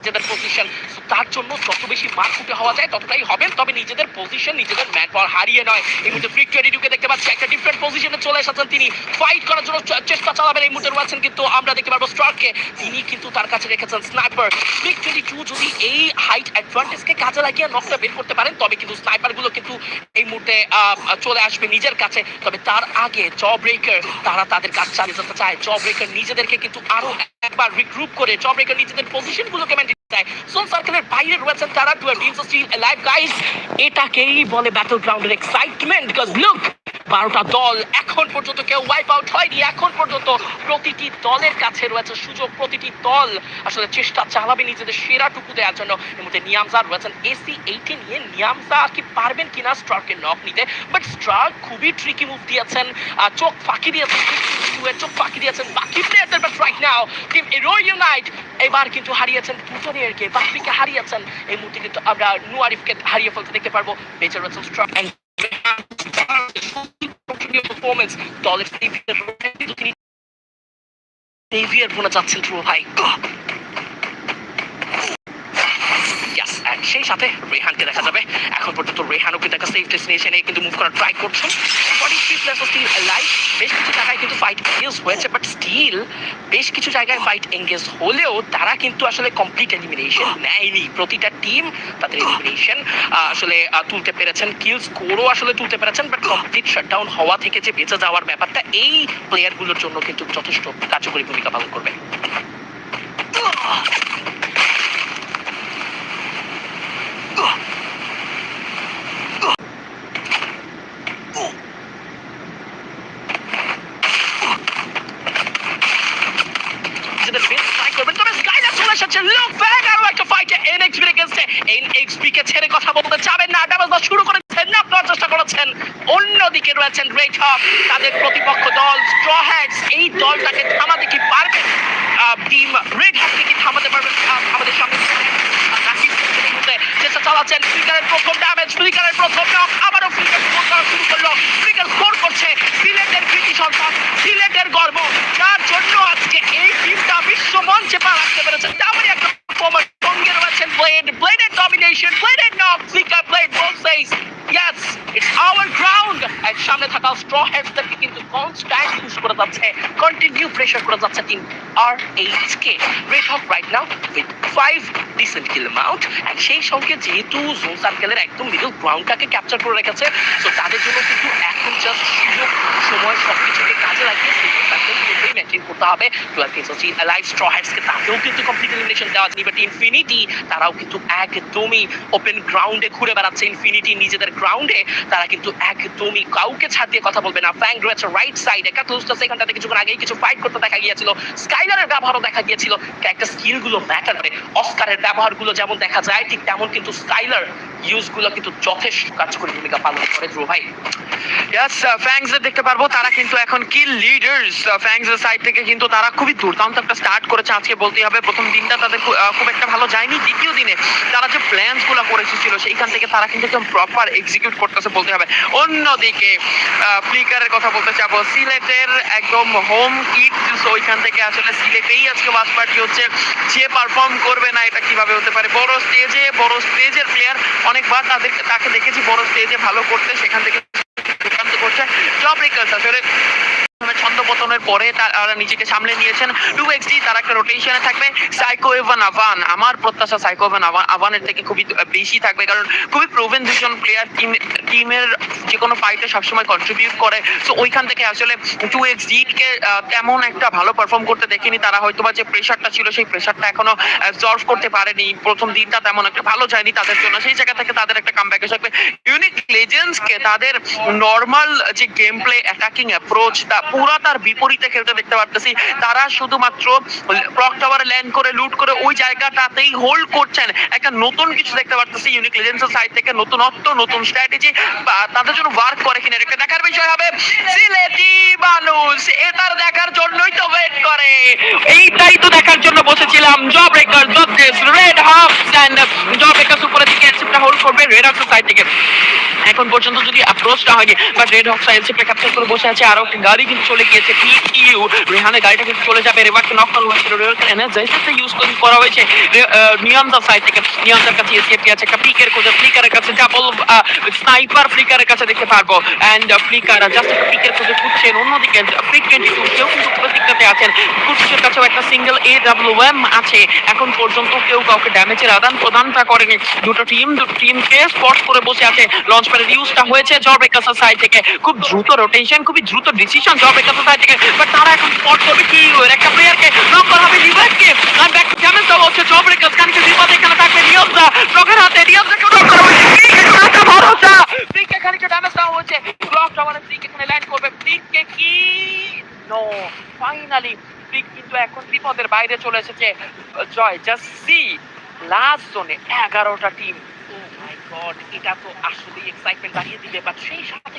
নিজেদের পজিশন তার জন্য যত বেশি মার ফুটে হওয়া যায়, ততটাই হবেন তবে নিজেদের পজিশন নিজেদের ম্যান পাওয়ার হারিয়ে নয়। এই মুহূর্তে ফ্রিক টোয়েন্টি টুকে দেখতে পাচ্ছি। একটা ডিফারেন্ট পজিশনে চলে এসেছেন তিনি। ফাইট করার জন্য চেষ্টা চালাবেন এই মুহূর্তে রয়েছেন কিন্তু আমরা দেখতে পারব স্ট্রাককে তিনি কিন্তু তার কাছে রেখেছেন স্নাইপার ফ্রিক টোয়েন্টি টু যদি এই হাইট অ্যাডভান্টেজকে কাজে লাগিয়ে নকটা বের করতে পারেন, তবে কিন্তু স্নাইপারগুলো কিন্তু এই মুহূর্তে চলে আসবে নিজের কাছে। তবে তার আগে জ ব্রেকার তারা তাদের কাজ চালিয়ে যেতে চায়। জ ব্রেকার নিজেদেরকে কিন্তু আরও একবার রিগ্রুপ করে জব ব্রেকার নিজেদের পজিশন গুলোকে মেনটেন দেয় সোল সার্কেলের বাইরে রয়েছেন তারা two beings still live guys এটাকেই বলে ব্যাটল গ্রাউন্ডের এক্সাইটমেন্ট বিকজ লুক বারোটা দল এখন পর্যন্ত কেউ ওয়াইপ আউট হয়নি। এখন পর্যন্ত প্রতিটি দলের কাছে রয়েছে সুযোগ, প্রতিটি দল আসলে চেষ্টা চালাবে নিজেদের সেরাটুকু দেওয়ার জন্য। এর মধ্যে নিয়ামজা রয়েছেন। এসি এইটি নিয়ে নিয়ামজা কি পারবেন কিনা স্ট্রার্কের নক নিতে। বাট স্ট্রার্ক খুবই ট্রিকি মুভ দিয়েছেন। চোখ ফাঁকি দিয়েছেন। চোখ ফাঁকি দিয়েছেন বাকি প্লেয়ারদের but right now team unite এবার কিন্তু হারিয়েছেন প্লুটোনিয়ারকে বাকরিকে হারিয়েছেন। এই মুহূর্তে কিন্তু আমরা নুয়ারিফকে হারিয়ে ফেলতে দেখতে পারব। বেঁচে রয়েছেন পারফরমেন্স দলের সেভিয়ার তিনি সেভিয়ার বোনা যাচ্ছেন ধ্রুব ভাই Yes, and সেই সাথে। রেহানকে দেখা যাবে। এখন পর্যন্ত রেহানও কিন্তু একটা সেফ ডেস্টিনেশনে কিন্তু মুভ করার ট্রাই করছেন forty three plus still life বেশ কিছু জায়গায় কিন্তু ফাইট এঙ্গেজ হয়েছে বাট স্টিল বেশ কিছু জায়গায় ফাইট এঙ্গেজ হলেও তারা কিন্তু আসলে কমপ্লিট এলিমিনেশন নেয়নি। প্রতিটা টিম তাদের এলিমিনেশন আসলে তুলতে পেরেছেন। কিল স্কোরও আসলে তুলতে পেরেছেন বাট কমপ্লিট শাটডাউন হওয়া থেকে যে বেঁচে যাওয়ার ব্যাপারটা, এই প্লেয়ারগুলোর জন্য কিন্তু যথেষ্ট কার্যকরী ভূমিকা পালন করবে। অন্যদিকে রয়েছেন রেড তাদের প্রতিপক্ষ দল স্ট্র হ্যাটস এই দলটাকে থামাতে কি পারবেন টিম রেড হককে কি থামাতে পারবেন আমাদের সঙ্গে আহ, রাকিব এই মুহূর্তে চেষ্টা চালাচ্ছেন। ফ্লিকারের প্রথম ড্যামেজ ফ্লিকারের প্রথম নক আবারও ফ্লিকার স্কোর করা শুরু করল। ফ্লিকার স্কোর করছে সিলেটের কৃতি সন্তান সিলেটের গর্ব। যার জন্য আজকে এই টিমটা বিশ্ব মঞ্চে পা রাখতে পেরেছে। তেমনই একটা রয়েছেন ব্লেড ব্লেডের domination ব্লেডের knock flicker blade both says yes it's our ground এর সামনে থাকা স্ট্র হেডসদেরকে কিন্তু কনস্ট্যান্ট পুশ করে যাচ্ছে কন্টিনিউ প্রেশার করে যাচ্ছে team R H K red hawk right now with five decent kill amount and সেই সঙ্গে যেহেতু জোন সার্কেলের একদম মিডল গ্রাউন্ডটাকে ক্যাপচার করে রেখেছে তো তাদের জন্য কিন্তু এখন জাস্ট সুযোগ, সময় সব কিছুকে কাজে লাগিয়ে সার্কেলগুলোকেই মেনটেন করতে হবে। টুয়েলভ লাইভ স্ট্র হেডসকে তাকেও কিন্তু কমপ্লিট এলিমিনেশন দেওয়া ইনফিনিটি তারাও কিন্তু একদমই ওপেন গ্রাউন্ডে ঘুরে বেড়াচ্ছে ইনফিনিটি নিজেদের গ্রাউন্ডে তারা কিন্তু একদমই কাউকে ছাড় দিয়ে কথা বলবে না। ফ্যাং রয়েছে রাইট সাইডে কাটলুসটা সেখানটাতে কিছুক্ষণ আগেই কিছু ফাইট করতে দেখা গিয়েছিল। স্কাইলারের ব্যবহারও দেখা গিয়েছিল। একটা স্কিলগুলো ম্যাটার করে। অস্কারের ব্যবহারগুলো যেমন দেখা যায়, ঠিক তেমন কিন্তু স্কাইলার ইউজগুলো কিন্তু যথেষ্ট কার্যকরী ভূমিকা পালন করে, ধ্রুব ভাই। ইয়াস ফ্যাংস দেখতে পারব, তারা কিন্তু এখন কিল লিডার্স ফ্যাংস সাইড থেকে কিন্তু তারা খুবই দুর্দান্ত একটা স্টার্ট করেছে, আজকে বলতেই হবে, প্রথম দিনটা তাদের খুব একটা ভালো যায়নি, দ্বিতীয় দিনে তারা যে প্ল্যানসগুলো করে এসেছিল সেইখান থেকে তারা কিন্তু একদম প্রপার এক্সিকিউট করতেছে বলতে হবে। অন্যদিকে ফ্লিকারের কথা বলতে চাবো, সিলেটের একদম হোম কিট ওইখান থেকে আসলে সিলেটেই আজকে বাস পার্টি হচ্ছে, যে পারফর্ম করবে না, এটা কীভাবে হতে পারে? বড় স্টেজে বড় স্টেজের প্লেয়ার অনেকবার তাদের তাকে দেখেছি বড় স্টেজে ভালো করতে সেখান থেকে করছে। জব রিকার্স আসলে প্রথমে পরে তারা নিজেকে সামলে নিয়েছেন। টু এক্সডি তারা একটা রোটেশনে থাকবে। সাইকো এভান আভান আমার প্রত্যাশা সাইকো এভান আভান আভানের থেকে খুবই বেশি থাকবে। কারণ খুবই প্রোভেন দুজন প্লেয়ার টিম টিমের যে কোনো ফাইটে সবসময় কন্ট্রিবিউট করে। সো ওইখান থেকে আসলে টু এক্স কে তেমন একটা ভালো পারফর্ম করতে দেখিনি। তারা হয়তো বা যে প্রেশারটা ছিল, সেই প্রেশারটা এখনও অ্যাবজর্ভ করতে পারেনি। প্রথম দিনটা তেমন একটা ভালো যায়নি তাদের জন্য। সেই জায়গা থেকে তাদের একটা কামব্যাক এসে ইউনিক লেজেন্ডস কে তাদের নর্মাল যে গেম প্লে অ্যাটাকিং অ্যাপ্রোচ তা পুরা তার বিপরীতে খেলতে দেখতে পারতেছি। তারা শুধুমাত্র ক্লক টাওয়ারে ল্যান্ড করে, লুট করে ওই জায়গাটাতেই হোল্ড করছেন। একটা নতুন কিছু দেখতে পারতেছি, ইউনিক লেজেন্ডস এর সাইড থেকে নতুনত্ব নতুন স্ট্র্যাটেজি তাদের জন্য ওয়ার্ক করে কিনা এটা দেখার বিষয় হবে। সিলেটি মানুষ এটার দেখার জন্যই তো ওয়েট করে। এইটাই তো দেখার জন্য বসেছিলাম। Job wrecker job red half end job wrecker উপরে দিকে এসিপটা হোল্ড করবে রেড হক্সের সাইড থেকে। এখন পর্যন্ত যদি অ্যাপ্রোচটা হয়নি বা রেড হক্স এলসিপি ক্যাপচার করে বসে আছে, আরও একটি গাড়ি কিন্তু চলে গিয়েছে চলে যাবে। নক ইউজ করে করা হয়েছে সাইড থেকে। কাছে আছে, একটা ফ্লিকারের কাছে স্নাইপার ফ্লিকারের কাছে দেখতে পারব। অ্যান্ড ফ্লিকার জাস্ট একটা অন্যদিকে ফ্লিক টোয়েন্টি টু কেউ কিন্তু প্রতিজ্ঞাতে আছেন। কাছেও একটা সিঙ্গেল এ ডাব্লিউ এম আছে। এখন পর্যন্ত কেউ কাউকে ড্যামেজের আদান প্রদানটা করেনি। দুটো টিম দুটো টিমকে স্পট করে বসে আছে। লঞ্চ প্যাডের ইউজটা হয়েছে জরবেকাসের সাইড থেকে। খুব দ্রুত রোটেশন খুবই দ্রুত ডিসিশন জব সাইড তারা এখন স্পট করবে কি একটা প্লেয়ারকে নক করা হবে রিভাইভকে আর ব্যাক ড্যামেজ দেওয়া হচ্ছে জরবেকাস খানিকে বিপদে এখানে থাকবে। নিয়মদা ব্লকের হাতে নিয়মদাকে নক করা হয়েছে। ফ্লিক এখন হাতে ভরসা। ফ্লিককে ড্যামেজ দেওয়া হচ্ছে ব্লক টাওয়ারে ফ্লিক এখানে ল্যান্ড করবে। ফ্লিককে কি নো ফাইনালি ফ্লিক কিন্তু এখন বিপদের বাইরে চলে এসেছে। জয় জাস্ট সি লাস্ট জোনে এগারোটা টিম ও মাই গড এটা তো আসলেই এক্সাইটমেন্ট বাড়িয়ে দিবে। বাট সেই সাথে